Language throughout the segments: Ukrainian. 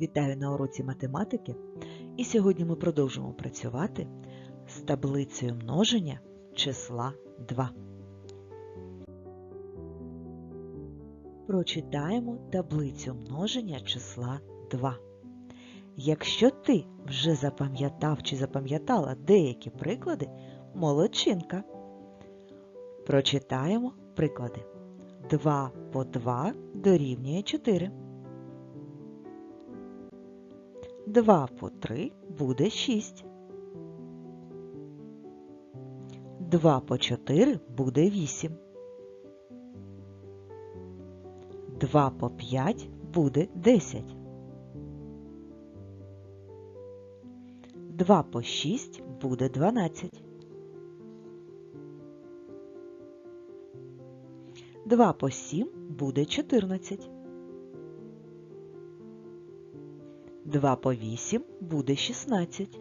Вітаю на уроці математики. І сьогодні ми продовжимо працювати з таблицею множення числа 2. Прочитаємо таблицю множення числа 2. Якщо ти вже запам'ятав чи запам'ятала деякі приклади, молодчинка. Прочитаємо приклади. 2 по 2 дорівнює 4. 2 по 3 буде 6. 2 по 4 буде 8. 2 по 5 буде 10. 2 по 6 буде 12. 2 по 7 буде 14. 2 по 8 буде 16.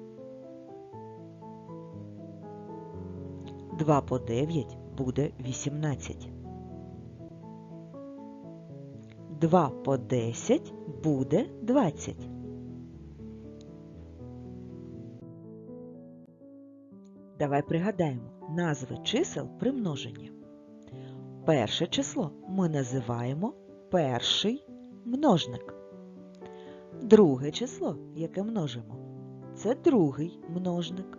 2 по 9 буде 18. 2 по 10 буде 20. Давай пригадаємо назви чисел при множенні. Перше число ми називаємо перший множник. Друге число, яке множимо, це другий множник.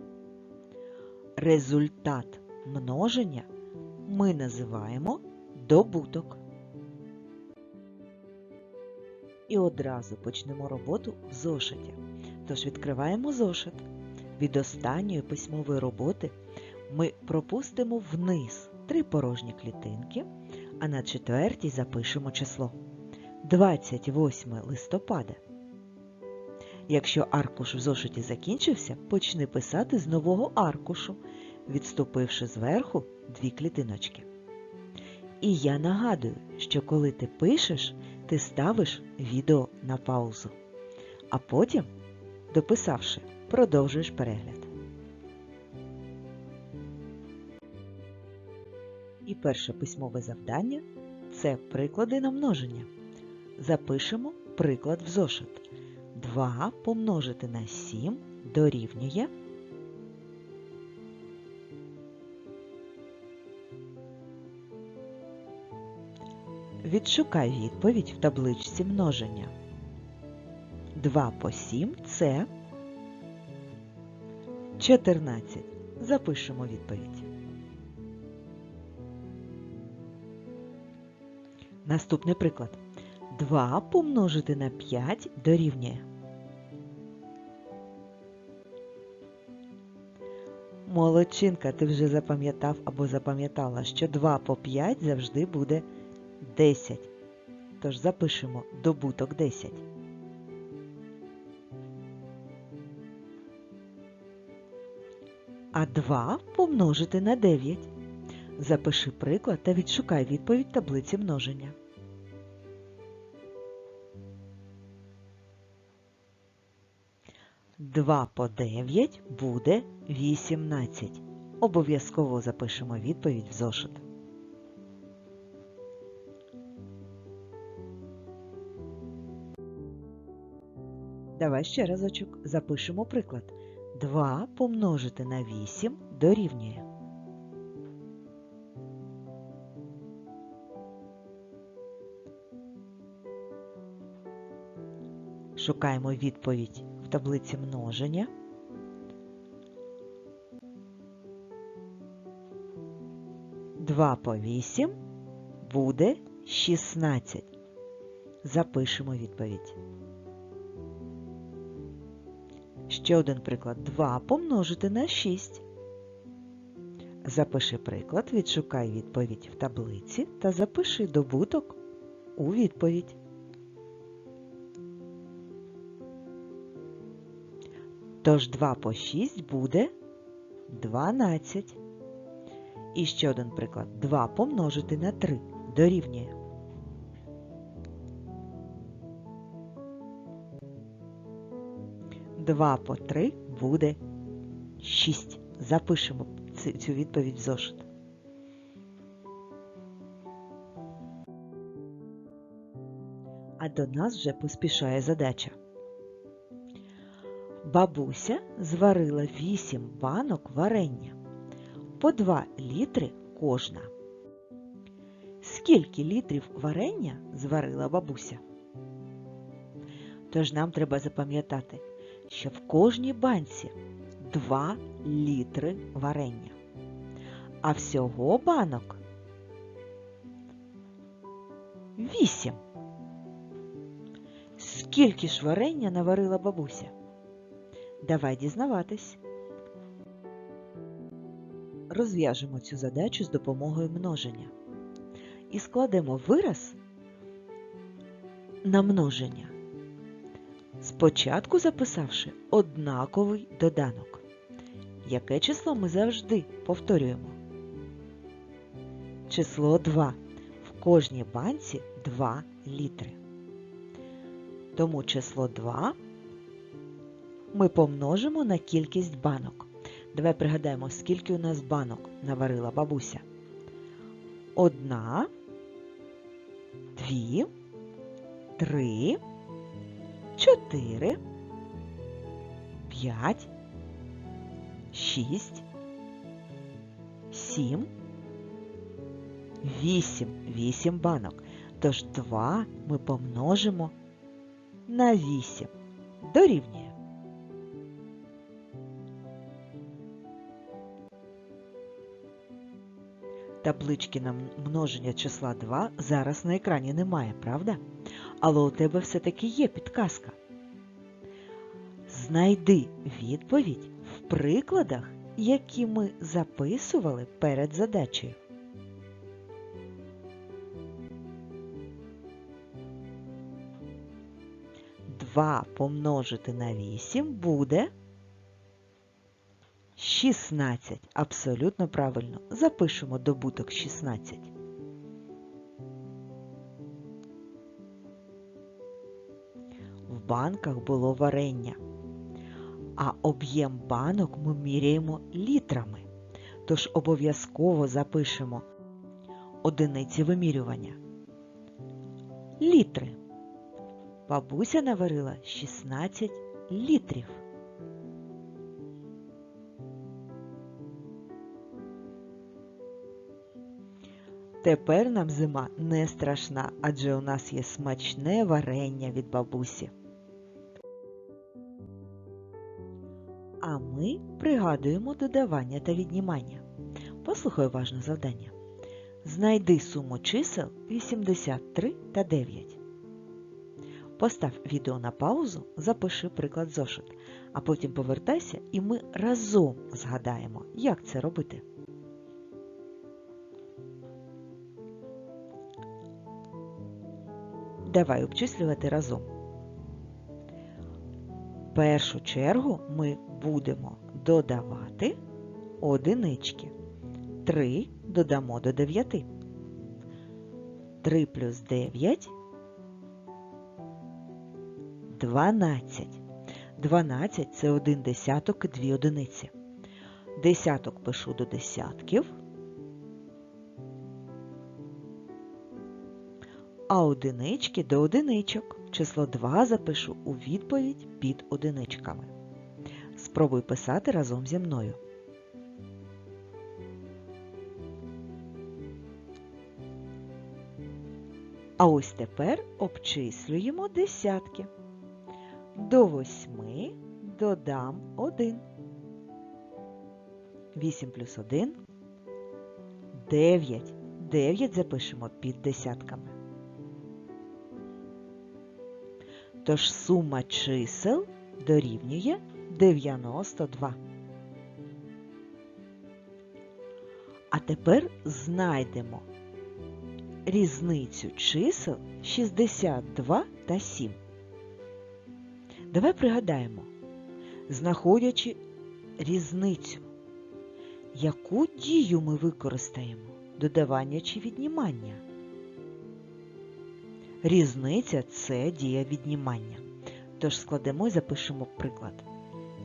Результат множення ми називаємо добуток. І одразу почнемо роботу в зошиті. Тож відкриваємо зошит. Від останньої письмової роботи ми пропустимо вниз три порожні клітинки, а на четвертій запишемо число 28 листопада. Якщо аркуш в зошиті закінчився, почни писати з нового аркушу, відступивши зверху дві клітиночки. І я нагадую, що коли ти пишеш, ти ставиш відео на паузу, а потім, дописавши, продовжуєш перегляд. І перше письмове завдання це приклади на множення. Запишемо приклад в зошит. 2 помножити на 7 дорівнює. Відшукай відповідь в табличці множення. 2 по 7 це 14. Запишемо відповідь. Наступний приклад. 2 помножити на 5 дорівнює. Молодчинка, ти вже запам'ятав або запам'ятала, що 2 по 5 завжди буде 10. Тож запишемо добуток 10. А 2 помножити на 9. Запиши приклад та відшукай відповідь таблиці множення. Два по 9 буде 18. Обов'язково запишемо відповідь в зошит. Давай ще разочок запишемо приклад. 2 помножити на 8 дорівнює. Шукаємо відповідь таблиці множення. Два по 8 буде 16. Запишемо відповідь. Ще один приклад. 2 помножити на 6. Запиши приклад, відшукай відповідь в таблиці та запиши добуток у відповідь. Тож 2 по 6 буде 12. І ще один приклад. 2 помножити на 3 дорівнює. Два по 3 буде 6. Запишемо цю відповідь в зошит. А до нас вже поспішає задача. Бабуся зварила 8 банок варення. По 2 літри кожна. Скільки літрів варення зварила бабуся? Тож нам треба запам'ятати, що в кожній банці 2 літри варення. А всього банок 8. Скільки ж варення наварила бабуся? Давай дізнаватись. Розв'яжемо цю задачу з допомогою множення і складемо вираз на множення, спочатку записавши однаковий доданок. Яке число ми завжди повторюємо? Число 2. В кожній банці 2 літри. Тому число 2 ми помножимо на кількість банок. Давай пригадаємо, скільки у нас банок наварила бабуся. Одна, дві, три, чотири, п'ять, шість, сім, вісім. Вісім банок. Тож два ми помножимо на вісім. Дорівнює. Таблички на множення числа 2 зараз на екрані немає, правда? Але у тебе все-таки є підказка. Знайди відповідь в прикладах, які ми записували перед задачею. Два помножити на 8 буде 16. Абсолютно правильно. Запишемо добуток 16. В банках було варення, а об'єм банок ми міряємо літрами. Тож обов'язково запишемо одиниці вимірювання. Літри. Бабуся наварила 16 літрів. Тепер нам зима не страшна, адже у нас є смачне варення від бабусі. А ми пригадуємо додавання та віднімання. Послухай уважно завдання. Знайди суму чисел 83 та 9. Постав відео на паузу, запиши приклад зошит, а потім повертайся і ми разом згадаємо, як це робити. Давай обчислювати разом. В першу чергу ми будемо додавати одинички. 3 додамо до 9. 3 плюс 9 12. 12 це один десяток і дві одиниці. Десяток пишу до десятків. А одинички до одиничок. Число 2 запишу у відповідь під одиничками. Спробуй писати разом зі мною. А ось тепер обчислюємо десятки. До восьми додам 1. 8 плюс 1 – 9. 9 запишемо під десятками. Тож сума чисел дорівнює 92. А тепер знайдемо різницю чисел 62 та 7. Давай пригадаємо, знаходячи різницю, яку дію ми використаємо додавання чи віднімання. Різниця це дія віднімання. Тож складемо і запишемо приклад.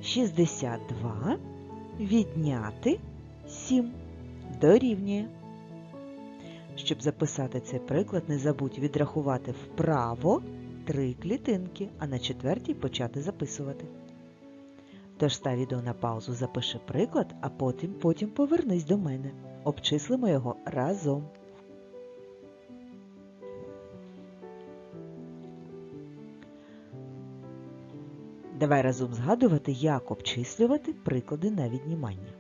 62 відняти 7 дорівнює. Щоб записати цей приклад, не забудь відрахувати вправо три клітинки, а на четвертій почати записувати. Тож став відео на паузу, запиши приклад, а потім, потім повернись до мене. Обчислимо його разом. Давай разом згадувати, як обчислювати приклади на віднімання.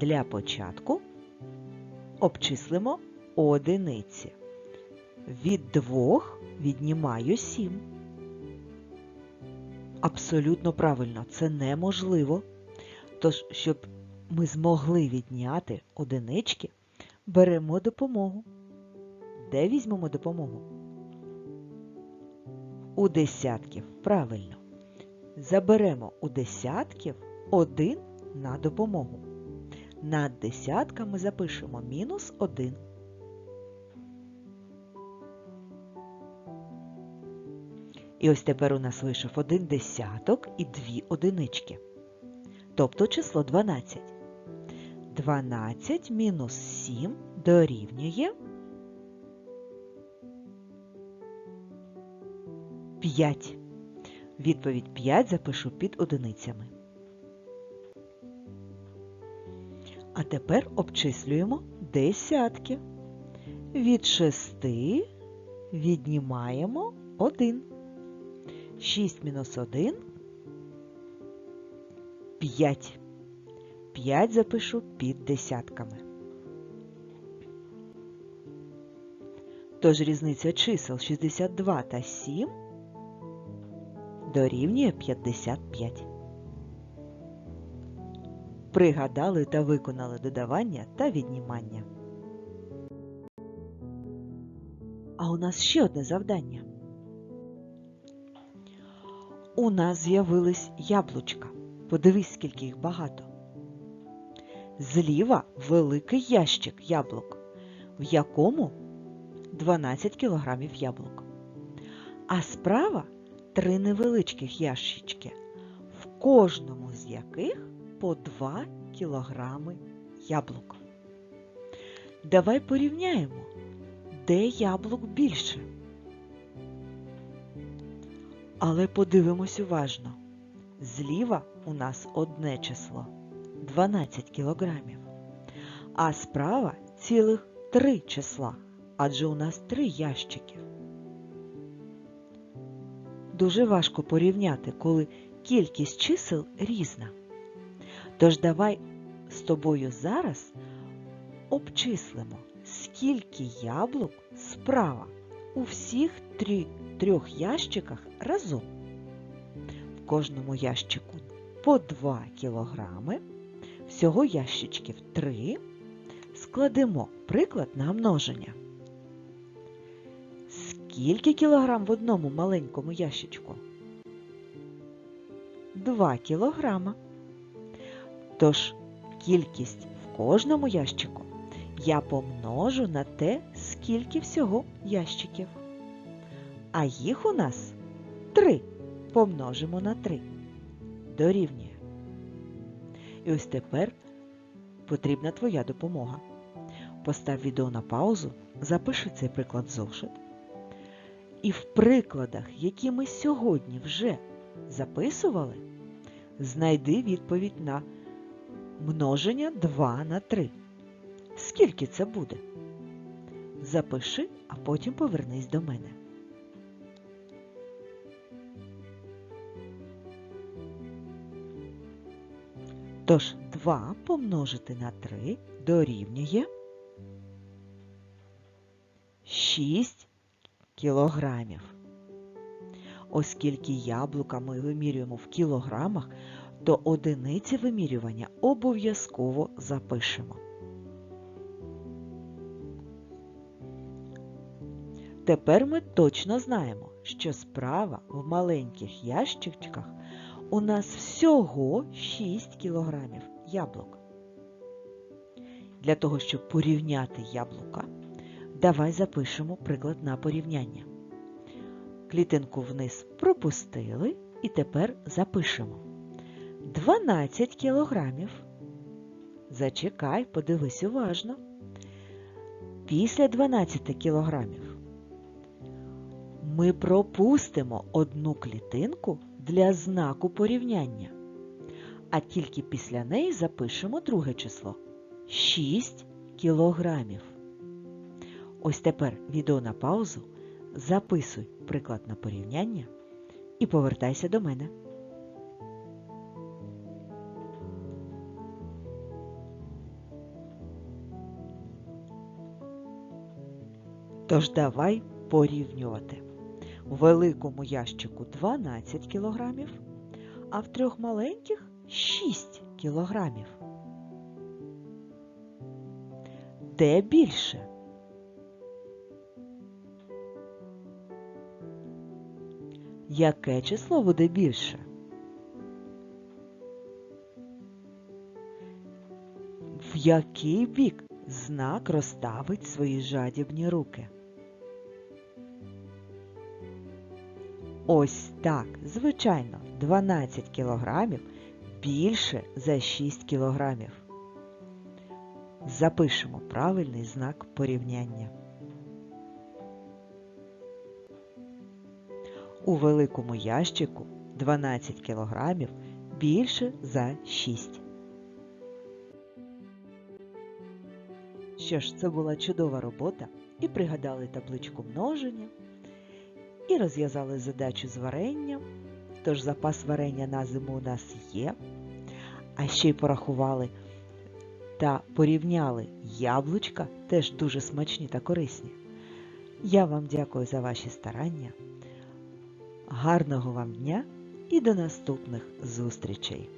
Для початку обчислимо одиниці. Від двох віднімаю сім. Абсолютно правильно, це неможливо. Тож, щоб ми змогли відняти одинички, беремо допомогу. Де візьмемо допомогу? У десятків. Правильно. Заберемо у десятків один на допомогу. Над десятками запишемо мінус один. І ось тепер у нас вийшов один десяток і дві одинички. Тобто число 12. 12 мінус 7 дорівнює 5. Відповідь 5 запишу під одиницями. А тепер обчислюємо десятки. Від 6 віднімаємо 1. 6 мінус 1 – 5. 5 запишу під десятками. Тож різниця чисел 62 та 7 дорівнює 55. Пригадали та виконали додавання та віднімання. А у нас ще одне завдання. У нас з'явились яблучка. Подивись, скільки їх багато. Зліва великий ящик яблук, в якому 12 кілограмів яблук. А справа три невеличких ящички, в кожному з яких по 2 кілограми яблук. Давай порівняємо, де яблук більше. Але подивимось уважно. Зліва у нас одне число 12 кілограмів, а справа цілих три числа, адже у нас три ящики. Дуже важко порівняти, коли кількість чисел різна. Тож давай з тобою зараз обчислимо, скільки яблук справа у всіх трі, трьох ящиках разом. В кожному ящику по 2 кілограми, всього ящичків 3. Складемо приклад на множення. Скільки кілограм в одному маленькому ящичку? 2 кілограма. Тож кількість в кожному ящику я помножу на те, скільки всього ящиків. А їх у нас 3 помножимо на 3. Дорівнює. І ось тепер потрібна твоя допомога. Постав відео на паузу, запиши цей приклад зошит. І в прикладах, які ми сьогодні вже записували, знайди відповідь на множення 2 на 3. Скільки це буде? Запиши, а потім повернись до мене. Тож 2 помножити на 3 дорівнює 6 кілограмів. Оскільки яблука ми вимірюємо в кілограмах, то одиниці вимірювання обов'язково запишемо. Тепер ми точно знаємо, що справа в маленьких ящичках у нас всього 6 кілограмів яблук. Для того, щоб порівняти яблука, давай запишемо приклад на порівняння. Клітинку вниз пропустили і тепер запишемо 12 кілограмів. Зачекай, подивись уважно. Після 12 кілограмів ми пропустимо одну клітинку для знаку порівняння. а тільки після неї запишемо друге число 6 кілограмів. Ось тепер відео на паузу, записуй приклад на порівняння і повертайся до мене. Тож давай порівнювати. У великому ящику 12 кілограмів, а в трьох маленьких 6 кілограмів. Де більше? Яке число буде більше? В який бік знак розставить свої жадібні руки? Ось так, звичайно, 12 кілограмів більше за 6 кілограмів. Запишемо правильний знак порівняння. У великому ящику 12 кілограмів більше за 6. Що ж, це була чудова робота і пригадали табличку множення, і розв'язали задачу з варенням, тож запас варення на зиму у нас є. А ще й порахували та порівняли яблучка, теж дуже смачні та корисні. Я вам дякую за ваші старання. Гарного вам дня і до наступних зустрічей!